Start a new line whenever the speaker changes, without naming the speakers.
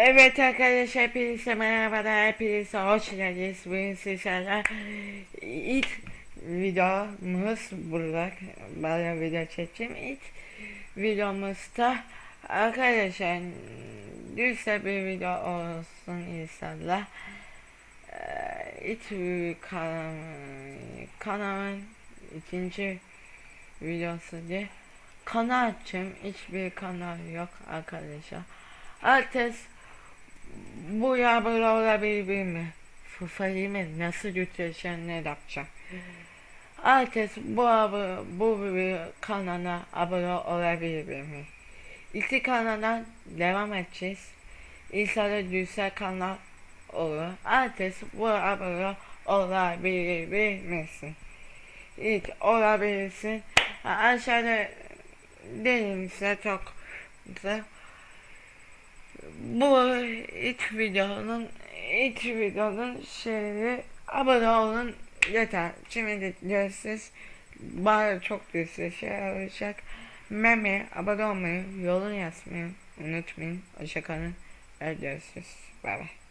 Evet arkadaşlar hepinize merhabalar hepinize hoş geldiniz. Bugün sizlerle ilk videomuz burada. Bana video çekeceğim. İlk videomuzda arkadaşlar güzel bir video olsun inşallah Ee, ilk kanalım, kanalın ikinci videosu diye. Kanal açacağım hiçbir kanal yok arkadaşlar. Herkes bu ya böyle olabilir mi? Fufayı mı? Nasıl götüreceğim ne yapacağım? Herkes bu abi bu kanala abone olabilir mi? İki kanaldan devam edeceğiz. İnşallah güzel kanal olur. Herkes bu abone olabilir misin? İlk olabilirsin. Aşağıda size çok güzel bu ilk videonun ilk videonun şeyi abone olun yeter. Şimdi de görüşürüz. Bana çok güzel şey olacak. Meme abone olmayı, yolunu yazmayı unutmayın. Hoşçakalın. Görüşürüz. Bay bay.